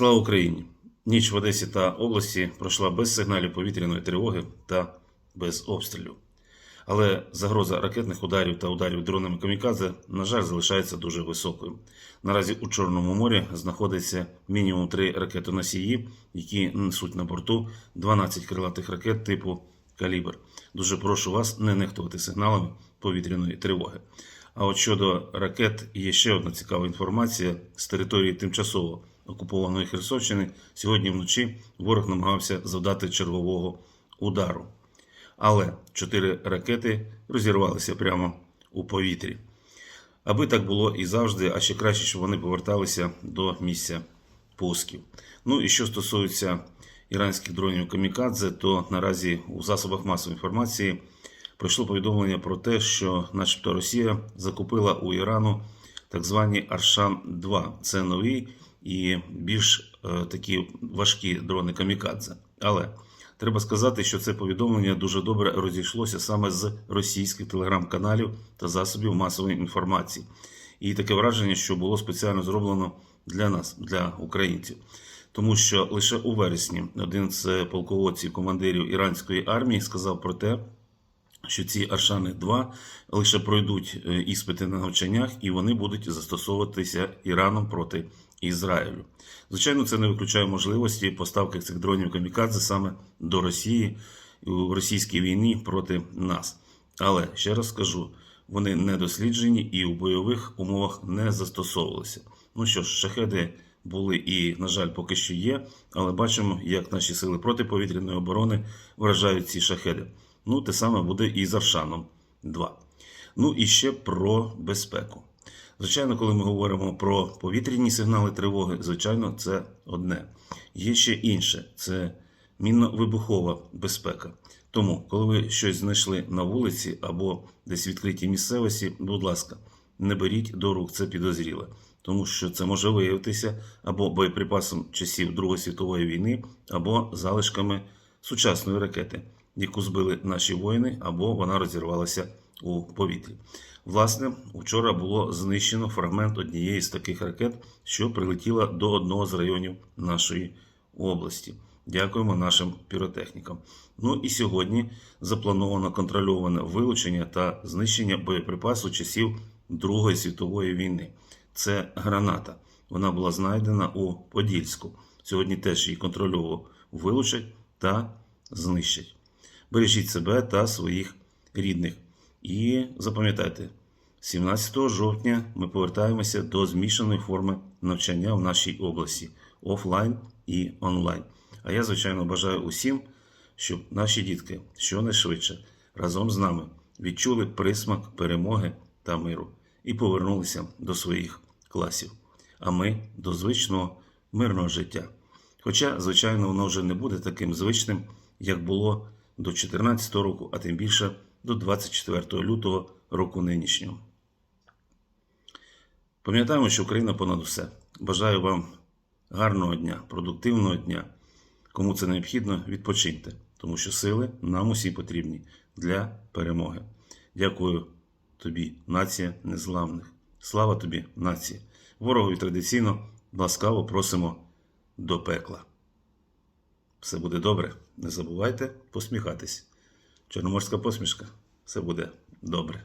Слава Україні! Ніч в Одесі та області пройшла без сигналів повітряної тривоги та без обстрілів. Але загроза ракетних ударів та ударів дронами камікадзе, на жаль, залишається дуже високою. Наразі у Чорному морі знаходиться мінімум три ракетоносії, які несуть на борту 12 крилатих ракет типу Калібр. Дуже прошу вас не нехтувати сигналами повітряної тривоги. А от щодо ракет, є ще одна цікава інформація з території тимчасово окупованої Херсонщини. Сьогодні вночі ворог намагався завдати чергового удару. Але чотири ракети розірвалися прямо у повітрі. Аби так було і завжди, а ще краще, щоб вони поверталися до місця пусків. Ну і що стосується іранських дронів Камікадзе, то наразі у засобах масової інформації пройшло повідомлення про те, що, начебто, Росія закупила у Ірану так звані Аршан-2. Це нові і більш е, такі важкі дрони Камікадзе. Але треба сказати, що це повідомлення дуже добре розійшлося саме з російських телеграм-каналів та засобів масової інформації. І таке враження, що було спеціально зроблено для нас, для українців. Тому що лише у вересні один з полководців командирів іранської армії сказав про те, що ці Аршани 2 лише пройдуть е, іспити на навчаннях, і вони будуть застосовуватися Іраном проти Ізраїлю. Звичайно, це не виключає можливості поставки цих дронів камікадзе саме до Росії у російській війні проти нас. Але ще раз скажу, вони не досліджені і у бойових умовах не застосовувалися. Ну що ж, шахеди були і, на жаль, поки що є, але бачимо, як наші сили протиповітряної оборони вражають ці шахеди. Ну, те саме буде і з Аршаном 2. Ну і ще про безпеку. Звичайно, коли ми говоримо про повітряні сигнали тривоги, звичайно, це одне. Є ще інше це мінно-вибухова безпека. Тому, коли ви щось знайшли на вулиці або десь в відкритій місцевості, будь ласка, не беріть до рук, це підозріле. Тому що це може виявитися або боєприпасом часів Другої світової війни, або залишками сучасної ракети, яку збили наші воїни, або вона розірвалася у повітрі. Власне, вчора було знищено фрагмент однієї з таких ракет, що прилетіла до одного з районів нашої області. Дякуємо нашим піротехнікам. Ну і сьогодні заплановано контрольоване вилучення та знищення боєприпасу часів Другої світової війни. Це граната. Вона була знайдена у Подільську. Сьогодні теж її контрольово вилучать та знищать. Бережіть себе та своїх рідних. І запам'ятайте, 17 жовтня ми повертаємося до змішаної форми навчання в нашій області офлайн і онлайн. А я, звичайно, бажаю усім, щоб наші дітки щонайшвидше разом з нами відчули присмак перемоги та миру і повернулися до своїх класів, а ми до звичного мирного життя. Хоча, звичайно, воно вже не буде таким звичним, як було до 2014 року, а тим більше до 24 лютого року нинішнього. Пам'ятаємо, що Україна понад усе. Бажаю вам гарного дня, продуктивного дня. Кому це необхідно, відпочиньте, тому що сили нам усі потрібні для перемоги. Дякую тобі, нація незламних. Слава тобі, нація. Ворогові традиційно ласкаво просимо до пекла. Все буде добре. Не забувайте посміхатись. Чорноморська посмішка. Все буде добре.